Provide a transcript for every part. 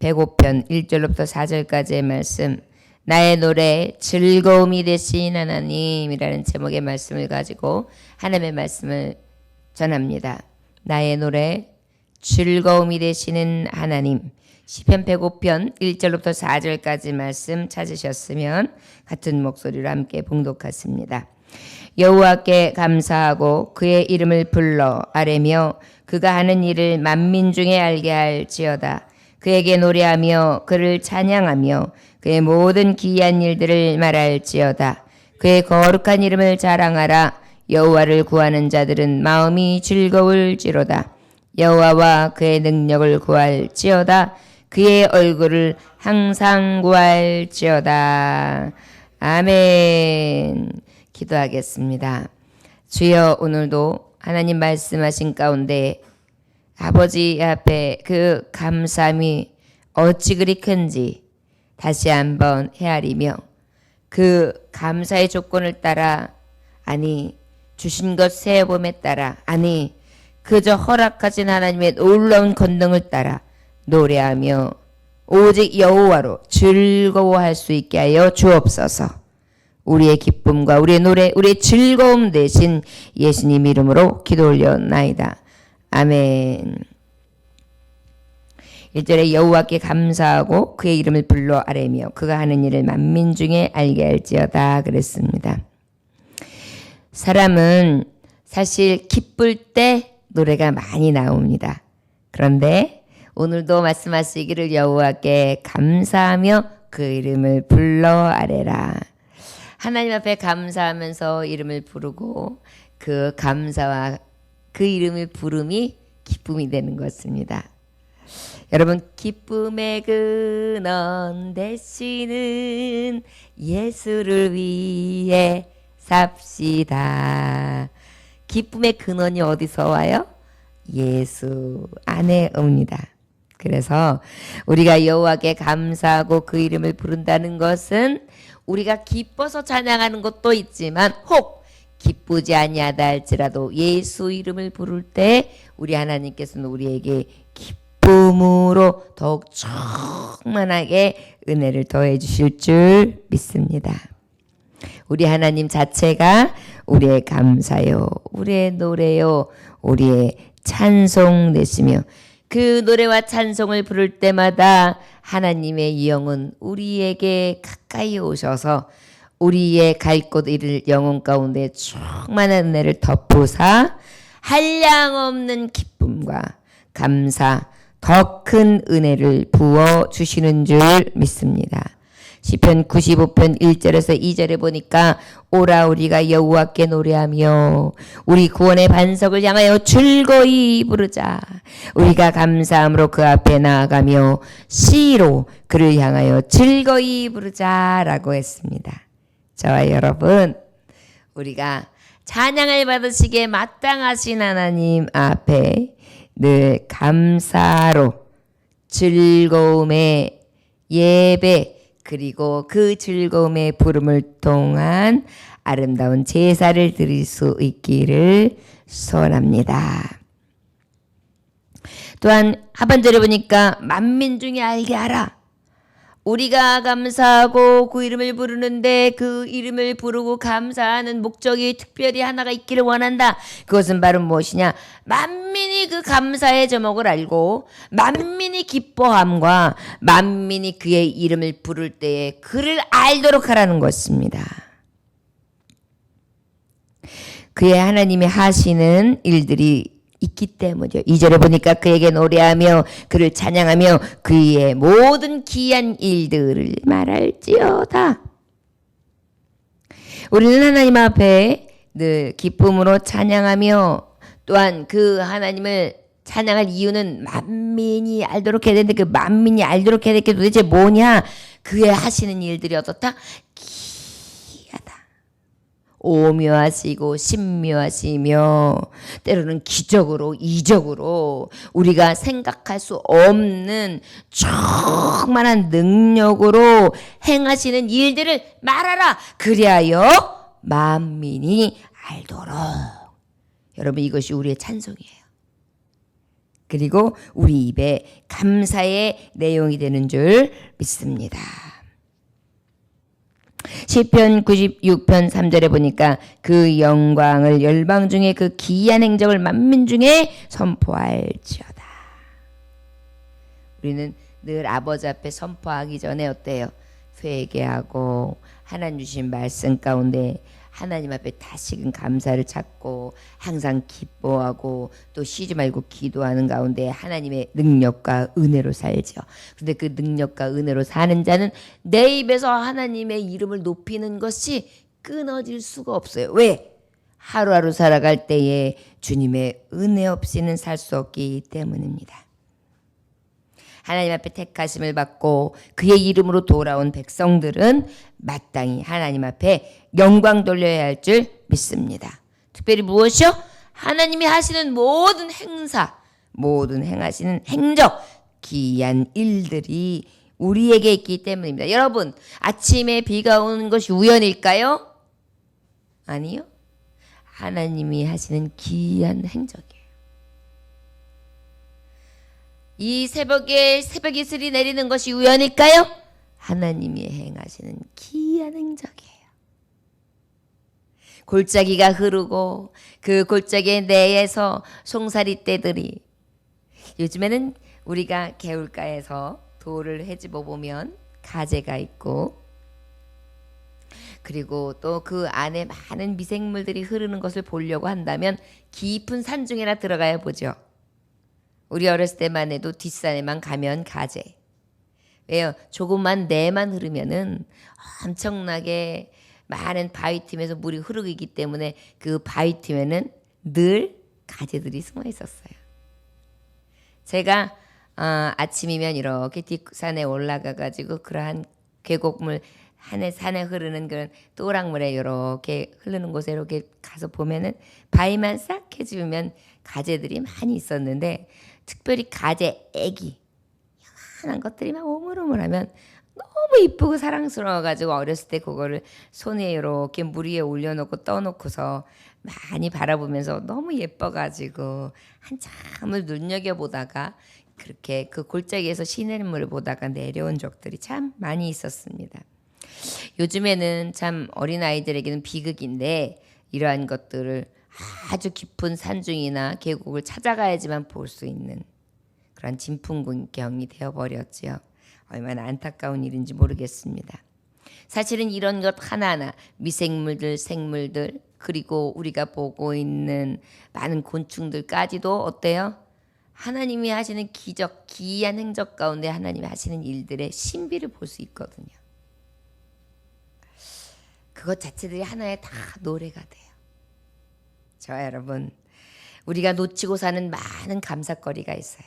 105편 1절로부터 4절까지의 말씀 나의 노래 즐거움이 되신 하나님이라는 제목의 말씀을 가지고 하나님의 말씀을 전합니다. 나의 노래 즐거움이 되시는 하나님 시편 105편 1절부터 4절까지 말씀 찾으셨으면 같은 목소리로 함께 봉독하십니다. 여호와께 감사하고 그의 이름을 불러 아뢰며 그가 하는 일을 만민 중에 알게 할지어다. 그에게 노래하며 그를 찬양하며 그의 모든 기이한 일들을 말할지어다. 그의 거룩한 이름을 자랑하라. 여호와를 구하는 자들은 마음이 즐거울지로다. 여호와와 그의 능력을 구할지어다. 그의 얼굴을 항상 구할지어다. 아멘. 기도하겠습니다. 주여 오늘도 하나님 말씀하신 가운데 아버지 앞에 그 감사함이 어찌 그리 큰지 다시 한번 헤아리며 그 감사의 조건을 따라 아니 주신 것 세봄에 따라 아니 그저 허락하신 하나님의 놀라운 권능을 따라 노래하며 오직 여호와로 즐거워할 수 있게 하여 주옵소서. 우리의 기쁨과 우리의 노래, 우리의 즐거움 대신 예수님 이름으로 기도 올려나이다. 아멘. 1절에 여호와께 감사하고 그의 이름을 불러 아뢰며 그가 하는 일을 만민 중에 알게 할지어다 그랬습니다. 사람은 사실 기쁠 때 노래가 많이 나옵니다. 그런데 오늘도 말씀하시기를 여호와께 감사하며 그 이름을 불러 아뢰라. 하나님 앞에 감사하면서 이름을 부르고 그 감사와 그 이름을 부름이 기쁨이 되는 것입니다. 여러분 기쁨의 근원 되시는 예수를 위해 삽시다. 기쁨의 근원이 어디서 와요? 예수 안에 옵니다. 그래서 우리가 여호와께 감사하고 그 이름을 부른다는 것은 우리가 기뻐서 찬양하는 것도 있지만 혹 기쁘지 아니하다 할지라도 예수 이름을 부를 때 우리 하나님께서는 우리에게 기쁨으로 더욱 충만하게 은혜를 더해 주실 줄 믿습니다. 우리 하나님 자체가 우리의 감사요, 우리의 노래요, 우리의 찬송 되시며 그 노래와 찬송을 부를 때마다 하나님의 영은 우리에게 가까이 오셔서 우리의 갈 곳 이를 영혼 가운데 충만한 은혜를 덮으사 한량없는 기쁨과 감사, 더 큰 은혜를 부어 주시는 줄 믿습니다. 시편 95편 1절에서 2절에 보니까 오라 우리가 여호와께 노래하며 우리 구원의 반석을 향하여 즐거이 부르자. 우리가 감사함으로 그 앞에 나아가며 시로 그를 향하여 즐거이 부르자라고 했습니다. 저와 여러분 우리가 찬양을 받으시기에 마땅하신 하나님 앞에 늘 감사로 즐거움의 예배 그리고 그 즐거움의 부름을 통한 아름다운 제사를 드릴 수 있기를 소원합니다. 또한 하반절에 보니까 만민 중에 알게 하라. 우리가 감사하고 그 이름을 부르는데 그 이름을 부르고 감사하는 목적이 특별히 하나가 있기를 원한다. 그것은 바로 무엇이냐? 만민이 그 감사의 제목을 알고 만민이 기뻐함과 만민이 그의 이름을 부를 때에 그를 알도록 하라는 것입니다. 그의 하나님이 하시는 일들이 있기 때문이죠. 2절에 보니까 그에게 노래하며 그를 찬양하며 그의 모든 기이한 일들을 말할지어다. 우리는 하나님 앞에 늘 기쁨으로 찬양하며 또한 그 하나님을 찬양할 이유는 만민이 알도록 해야 되는데 그 만민이 알도록 해야 될게 도대체 뭐냐? 그의 하시는 일들이 어떻다? 오묘하시고 신묘하시며 때로는 기적으로 이적으로 우리가 생각할 수 없는 충만한 능력으로 행하시는 일들을 말하라 그리하여 만민이 알도록 여러분 이것이 우리의 찬송이에요. 그리고 우리 입에 감사의 내용이 되는 줄 믿습니다. 시편 96편 3절에 보니까 그 영광을 열방 중에 그 기이한 행적을 만민 중에 선포할지어다. 우리는 늘 아버지 앞에 선포하기 전에 어때요? 회개하고 하나님 주신 말씀 가운데 하나님 앞에 다시금 감사를 찾고 항상 기뻐하고 또 쉬지 말고 기도하는 가운데 하나님의 능력과 은혜로 살죠. 근데 그 능력과 은혜로 사는 자는 내 입에서 하나님의 이름을 높이는 것이 끊어질 수가 없어요. 왜? 하루하루 살아갈 때에 주님의 은혜 없이는 살 수 없기 때문입니다. 하나님 앞에 택하심을 받고 그의 이름으로 돌아온 백성들은 마땅히 하나님 앞에 영광 돌려야 할 줄 믿습니다. 특별히 무엇이요? 하나님이 하시는 모든 행사, 모든 행하시는 행적, 기이한 일들이 우리에게 있기 때문입니다. 여러분, 아침에 비가 오는 것이 우연일까요? 아니요. 하나님이 하시는 기이한 행적이에요. 이 새벽에 새벽 이슬이 내리는 것이 우연일까요? 하나님이 행하시는 기이한 행적이에요. 골짜기가 흐르고 그 골짜기 내에서 송사리 떼들이 요즘에는 우리가 개울가에서 돌을 헤집어 보면 가재가 있고 그리고 또 그 안에 많은 미생물들이 흐르는 것을 보려고 한다면 깊은 산 중에나 들어가야 보죠. 우리 어렸을 때만 해도 뒷산에만 가면 가재. 왜요? 조금만 내만 흐르면은 엄청나게 많은 바위 틈에서 물이 흐르기 때문에 그 바위 틈에는 늘 가재들이 숨어 있었어요. 제가 어, 아침이면 이렇게 뒷산에 올라가 가지고 그러한 계곡물 산에 산에 흐르는 그런 또랑물에 이렇게 흐르는 곳에 이렇게 가서 보면은 바위만 싹 해주면 가재들이 많이 있었는데 특별히 가재 애기 요만한 것들이 막 오물오물하면 너무 이쁘고 사랑스러워가지고 어렸을 때 그거를 손에 이렇게 물 위에 올려놓고 떠놓고서 많이 바라보면서 너무 예뻐가지고 한참을 눈여겨보다가 그렇게 그 골짜기에서 시냇물을 보다가 내려온 적들이 참 많이 있었습니다. 요즘에는 참 어린 아이들에게는 비극인데 이러한 것들을 아주 깊은 산중이나 계곡을 찾아가야지만 볼 수 있는 그런 진풍경이 되어버렸지요. 얼마나 안타까운 일인지 모르겠습니다. 사실은 이런 것 하나하나 미생물들, 생물들 그리고 우리가 보고 있는 많은 곤충들까지도 어때요? 하나님이 하시는 기적, 기이한 행적 가운데 하나님이 하시는 일들의 신비를 볼 수 있거든요. 그것 자체들이 하나의 다 노래가 돼요. 저 여러분, 우리가 놓치고 사는 많은 감사거리가 있어요.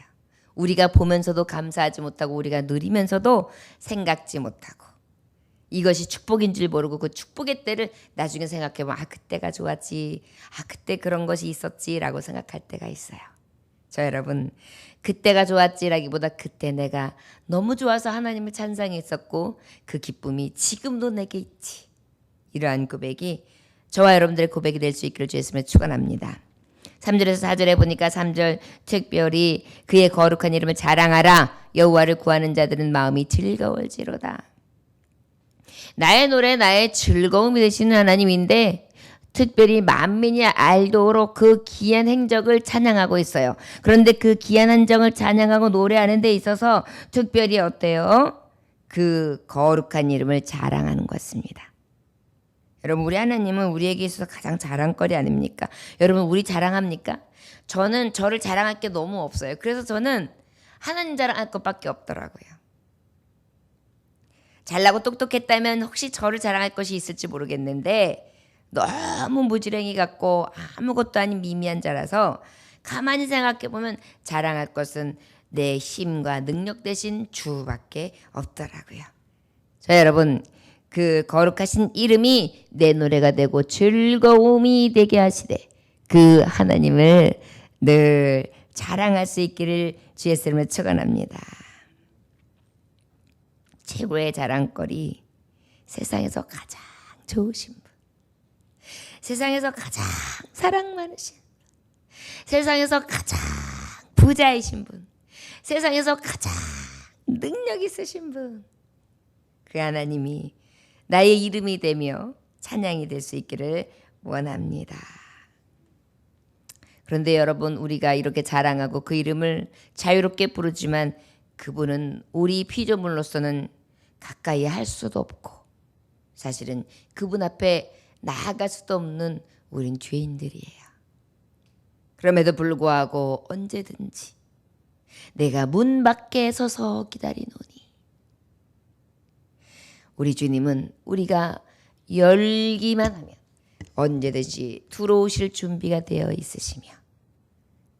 우리가 보면서도 감사하지 못하고 우리가 누리면서도 생각지 못하고. 이것이 축복인 줄 모르고 그 축복의 때를 나중에 생각해 보면 아 그때가 좋았지. 아 그때 그런 것이 있었지라고 생각할 때가 있어요. 저 여러분. 그때가 좋았지라기보다 그때 내가 너무 좋아서 하나님을 찬양했었고 그 기쁨이 지금도 내게 있지. 이러한 고백이 저와 여러분들의 고백이 될 수 있기를 주였으면 축원합니다. 3절에서 4절에 보니까 3절 특별히 그의 거룩한 이름을 자랑하라 여호와를 구하는 자들은 마음이 즐거울지로다. 나의 노래 나의 즐거움이 되시는 하나님인데 특별히 만민이 알도록 그 귀한 행적을 찬양하고 있어요. 그런데 그 귀한 행적을 찬양하고 노래하는 데 있어서 특별히 어때요? 그 거룩한 이름을 자랑하는 것입니다. 여러분 우리 하나님은 우리에게 있어서 가장 자랑거리 아닙니까? 여러분 우리 자랑합니까? 저는 저를 자랑할 게 너무 없어요. 그래서 저는 하나님 자랑할 것밖에 없더라고요. 잘나고 똑똑했다면 혹시 저를 자랑할 것이 있을지 모르겠는데 너무 무지랭이 같고 아무것도 아닌 미미한 자라서 가만히 생각해 보면 자랑할 것은 내 힘과 능력 대신 주밖에 없더라고요. 자 여러분 그 거룩하신 이름이 내 노래가 되고 즐거움이 되게 하시되 그 하나님을 늘 자랑할 수 있기를 주의 이름으로 축원합니다. 최고의 자랑거리 세상에서 가장 좋으신 분. 세상에서 가장 사랑 많으신 분. 세상에서 가장 부자이신 분, 세상에서 가장 능력 있으신 분, 그 하나님이 나의 이름이 되며 찬양이 될 수 있기를 원합니다. 그런데 여러분 우리가 이렇게 자랑하고 그 이름을 자유롭게 부르지만 그분은 우리 피조물로서는 가까이 할 수도 없고 사실은 그분 앞에 나아갈 수도 없는 우린 죄인들이에요. 그럼에도 불구하고 언제든지 내가 문 밖에 서서 기다리노니 우리 주님은 우리가 열기만 하면 언제든지 들어오실 준비가 되어 있으시며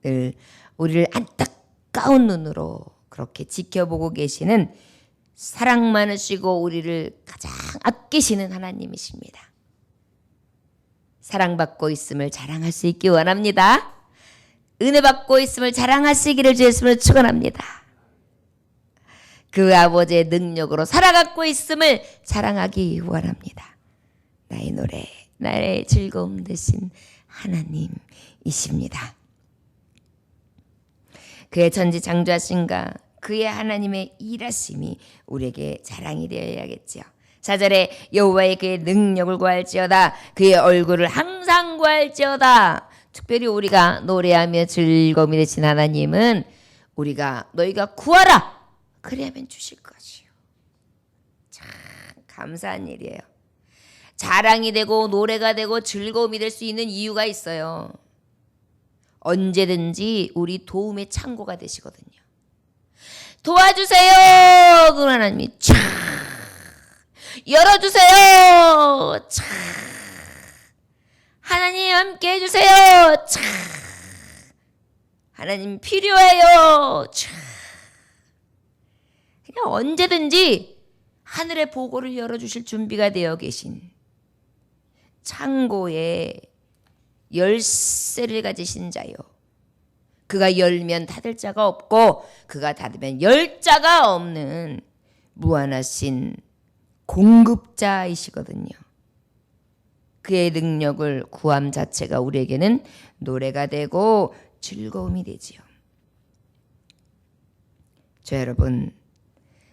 늘 우리를 안타까운 눈으로 그렇게 지켜보고 계시는 사랑 많으시고 우리를 가장 아끼시는 하나님이십니다. 사랑받고 있음을 자랑할 수 있기 원합니다. 은혜 받고 있음을 자랑하시기를 주 예수님을 축원합니다. 그 아버지의 능력으로 살아가고 있음을 자랑하기 원합니다. 나의 노래, 나의 즐거움 되신 하나님이십니다. 그의 전지창조하신가 그의 하나님의 일하심이 우리에게 자랑이 되어야겠지요. 4절에 여호와의 그의 능력을 구할지어다 그의 얼굴을 항상 구할지어다 특별히 우리가 노래하며 즐거움이 되신 하나님은 우리가 너희가 구하라 그래야만 주실 것이요. 참 감사한 일이에요. 자랑이 되고 노래가 되고 즐거움이 될 수 있는 이유가 있어요. 언제든지 우리 도움의 창고가 되시거든요. 도와주세요! 그 하나님이 촥 열어주세요! 촥 하나님 함께 해주세요! 촥 하나님 필요해요! 촥 그냥 언제든지 하늘의 보고를 열어주실 준비가 되어 계신 창고에 열쇠를 가지신 자요. 그가 열면 닫을 자가 없고 그가 닫으면 열 자가 없는 무한하신 공급자이시거든요. 그의 능력을 구함 자체가 우리에게는 노래가 되고 즐거움이 되지요. 저 여러분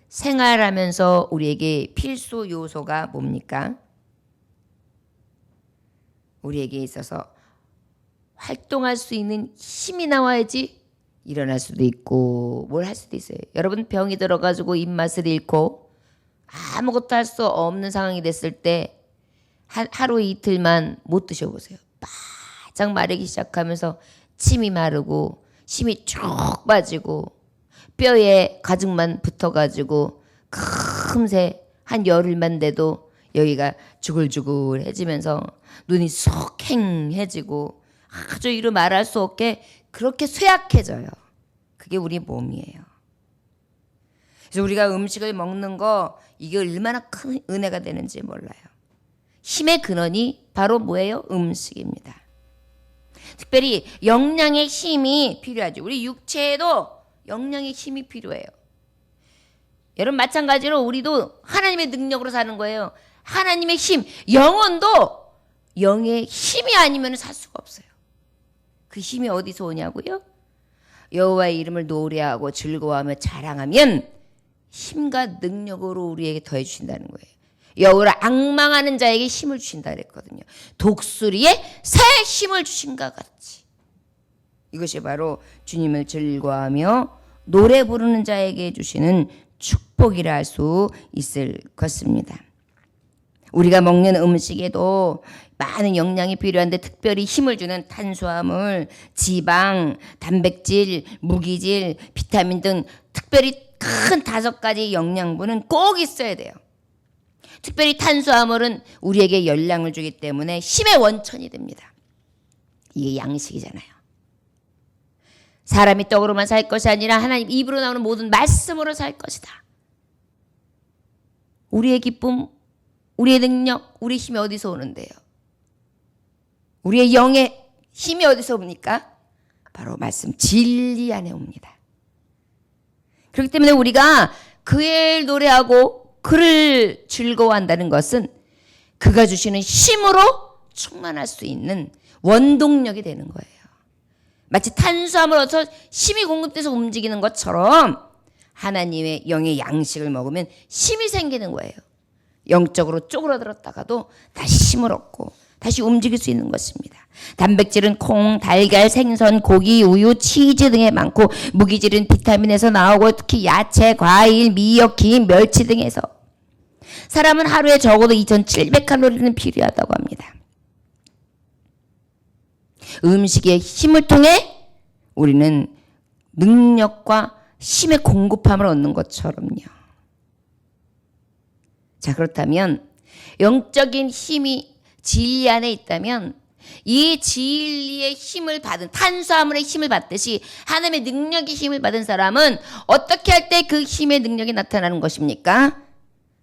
생활하면서 우리에게 필수 요소가 뭡니까? 우리에게 있어서 활동할 수 있는 힘이 나와야지 일어날 수도 있고 뭘 할 수도 있어요. 여러분 병이 들어가지고 입맛을 잃고 아무것도 할 수 없는 상황이 됐을 때 하루 이틀만 못 드셔보세요. 바짝 마르기 시작하면서 침이 마르고 힘이 쭉 빠지고 뼈에 가죽만 붙어가지고 금세 한 열흘만 돼도 여기가 주글주글해지면서 눈이 속행해지고 아주 이루 말할 수 없게 그렇게 쇠약해져요. 그게 우리 몸이에요. 그래서 우리가 음식을 먹는 거 이게 얼마나 큰 은혜가 되는지 몰라요. 힘의 근원이 바로 뭐예요? 음식입니다. 특별히 영양의 힘이 필요하죠. 우리 육체에도 영양의 힘이 필요해요. 여러분 마찬가지로 우리도 하나님의 능력으로 사는 거예요. 하나님의 힘, 영혼도 영의 힘이 아니면 살 수가 없어요. 그 힘이 어디서 오냐고요? 여호와의 이름을 노래하고 즐거워하며 자랑하면 힘과 능력으로 우리에게 더해 주신다는 거예요. 여호를 악망하는 자에게 힘을 주신다 그랬거든요. 독수리에 새 힘을 주신가 같이. 이것이 바로 주님을 즐거워하며 노래 부르는 자에게 주시는 축복이라 할 수 있을 것입니다. 우리가 먹는 음식에도 많은 영양이 필요한데 특별히 힘을 주는 탄수화물, 지방, 단백질, 무기질, 비타민 등 특별히 큰 다섯 가지 영양분은 꼭 있어야 돼요. 특별히 탄수화물은 우리에게 열량을 주기 때문에 힘의 원천이 됩니다. 이게 양식이잖아요. 사람이 떡으로만 살 것이 아니라 하나님 입으로 나오는 모든 말씀으로 살 것이다. 우리의 기쁨, 우리의 능력, 우리의 힘이 어디서 오는데요? 우리의 영의 힘이 어디서 옵니까? 바로 말씀 진리 안에 옵니다. 그렇기 때문에 우리가 그의 노래하고 그를 즐거워한다는 것은 그가 주시는 힘으로 충만할 수 있는 원동력이 되는 거예요. 마치 탄수화물 얻어서 힘이 공급돼서 움직이는 것처럼 하나님의 영의 양식을 먹으면 힘이 생기는 거예요. 영적으로 쪼그라들었다가도 다시 힘을 얻고 다시 움직일 수 있는 것입니다. 단백질은 콩, 달걀, 생선, 고기, 우유, 치즈 등에 많고 무기질은 비타민에서 나오고 특히 야채, 과일, 미역, 김, 멸치 등에서 사람은 하루에 적어도 2,700칼로리는 필요하다고 합니다. 음식의 힘을 통해 우리는 능력과 힘의 공급함을 얻는 것처럼요. 자, 그렇다면 영적인 힘이 진리 안에 있다면 이 진리의 힘을 받은 탄수화물의 힘을 받듯이 하나님의 능력의 힘을 받은 사람은 어떻게 할 때 그 힘의 능력이 나타나는 것입니까?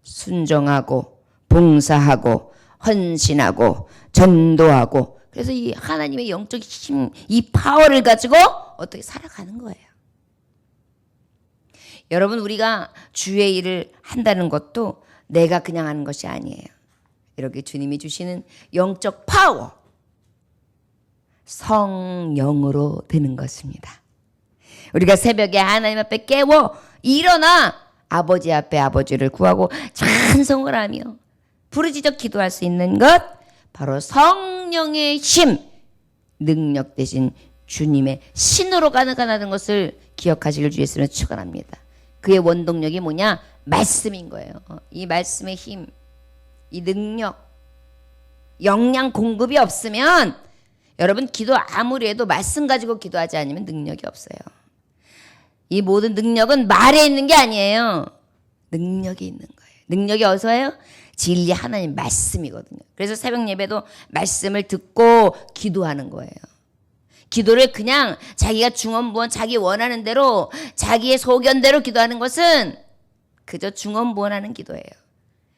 순종하고 봉사하고 헌신하고 전도하고 그래서 이 하나님의 영적 힘, 이 파워를 가지고 어떻게 살아가는 거예요. 여러분 우리가 주의 일을 한다는 것도 내가 그냥 하는 것이 아니에요. 이렇게 주님이 주시는 영적 파워 성령으로 되는 것입니다. 우리가 새벽에 하나님 앞에 깨워 일어나 아버지 앞에 아버지를 구하고 찬송을 하며 부르짖어 기도할 수 있는 것 바로 성령의 힘 능력 대신 주님의 신으로 가능하다는 것을 기억하시길 주 예수는 축원합니다. 그의 원동력이 뭐냐? 말씀인 거예요. 이 말씀의 힘, 이 능력, 영양 공급이 없으면 여러분 기도 아무리 해도 말씀 가지고 기도하지 않으면 능력이 없어요. 이 모든 능력은 말에 있는 게 아니에요. 능력이 있는 거예요. 능력이 어디서예요? 진리 하나님 말씀이거든요. 그래서 새벽 예배도 말씀을 듣고 기도하는 거예요. 기도를 그냥 자기가 중언부언 자기 원하는 대로 자기의 소견대로 기도하는 것은 그저 중언부언하는 기도예요.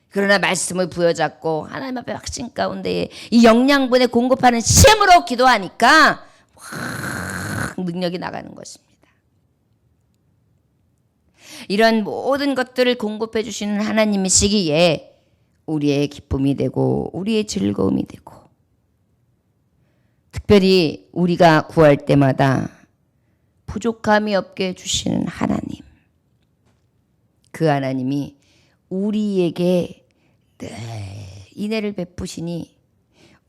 그러나 말씀을 부여잡고 하나님 앞에 확신 가운데 이 영양분에 공급하는 힘으로 기도하니까 확 능력이 나가는 것입니다. 이런 모든 것들을 공급해 주시는 하나님이시기에 우리의 기쁨이 되고 우리의 즐거움이 되고 특별히 우리가 구할 때마다 부족함이 없게 주시는 하나님. 그 하나님이 우리에게 늘 인애를 베푸시니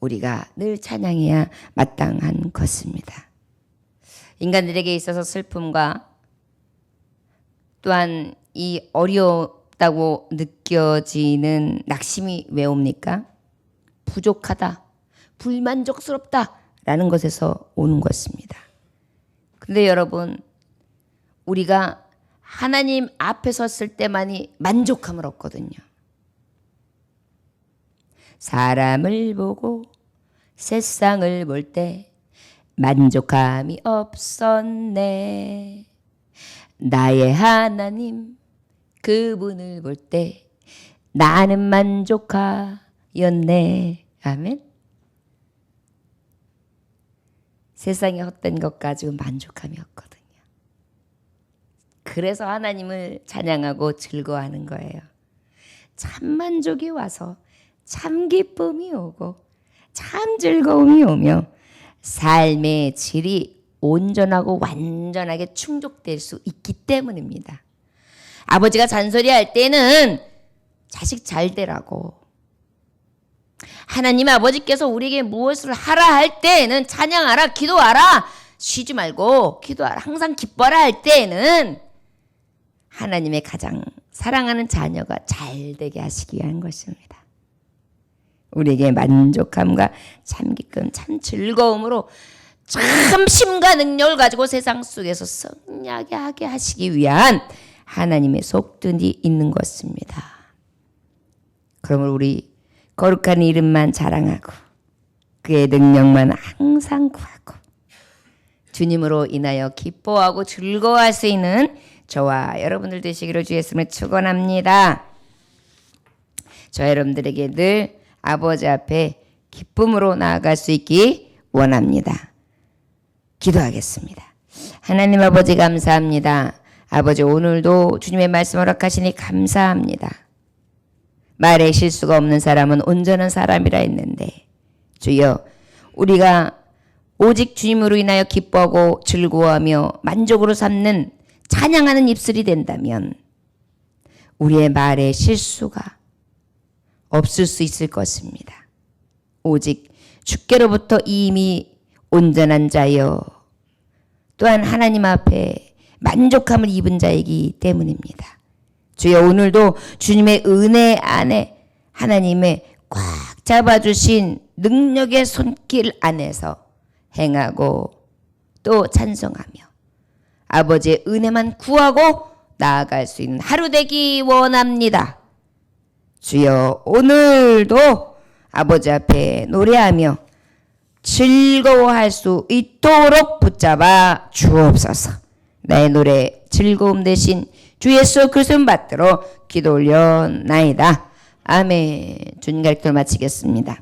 우리가 늘 찬양해야 마땅한 것입니다. 인간들에게 있어서 슬픔과 또한 이 어 렵다고 느껴지는 낙심이 왜 옵니까? 부족하다, 불만족스럽다 라는 것에서 오는 것입니다. 근데 여러분, 우리가 하나님 앞에 섰을 때만이 만족함을 얻거든요. 사람을 보고 세상을 볼 때 만족함이 없었네. 나의 하나님 그분을 볼 때 나는 만족하였네. 아멘. 세상의 헛된 것 가지고 만족함이 없거든요. 그래서 하나님을 찬양하고 즐거워하는 거예요. 참 만족이 와서 참 기쁨이 오고 참 즐거움이 오며 삶의 질이 온전하고 완전하게 충족될 수 있기 때문입니다. 아버지가 잔소리할 때는 자식 잘 되라고. 하나님 아버지께서 우리에게 무엇을 하라 할 때에는 찬양하라, 기도하라, 쉬지 말고 기도하라, 항상 기뻐라 할 때에는 하나님의 가장 사랑하는 자녀가 잘 되게 하시기 위한 것입니다. 우리에게 만족함과 참 기쁨, 참 즐거움으로 참 심과 능력을 가지고 세상 속에서 성하게 하게 하시기 위한 하나님의 속뜻이 있는 것입니다. 그러므로 우리 거룩한 이름만 자랑하고 그의 능력만 항상 구하고 주님으로 인하여 기뻐하고 즐거워할 수 있는 저와 여러분들 되시기를 주 예수님을 축원합니다. 저 여러분들에게 늘 아버지 앞에 기쁨으로 나아갈 수 있기 원합니다. 기도하겠습니다. 하나님 아버지 감사합니다. 아버지 오늘도 주님의 말씀 허락하시니 감사합니다. 말에 실수가 없는 사람은 온전한 사람이라 했는데 주여 우리가 오직 주님으로 인하여 기뻐하고 즐거워하며 만족으로 삼는 찬양하는 입술이 된다면 우리의 말에 실수가 없을 수 있을 것입니다. 오직 주께로부터 이미 온전한 자여 또한 하나님 앞에 만족함을 입은 자이기 때문입니다. 주여 오늘도 주님의 은혜 안에 하나님의 꽉 잡아주신 능력의 손길 안에서 행하고 또 찬송하며 아버지의 은혜만 구하고 나아갈 수 있는 하루 되기 원합니다. 주여 오늘도 아버지 앞에 노래하며 즐거워할 수 있도록 붙잡아 주옵소서. 나의 노래 즐거움 대신 주 예수 그리스도 받들어 기도 올려나이다. 아멘. 주님 갈길 마치겠습니다.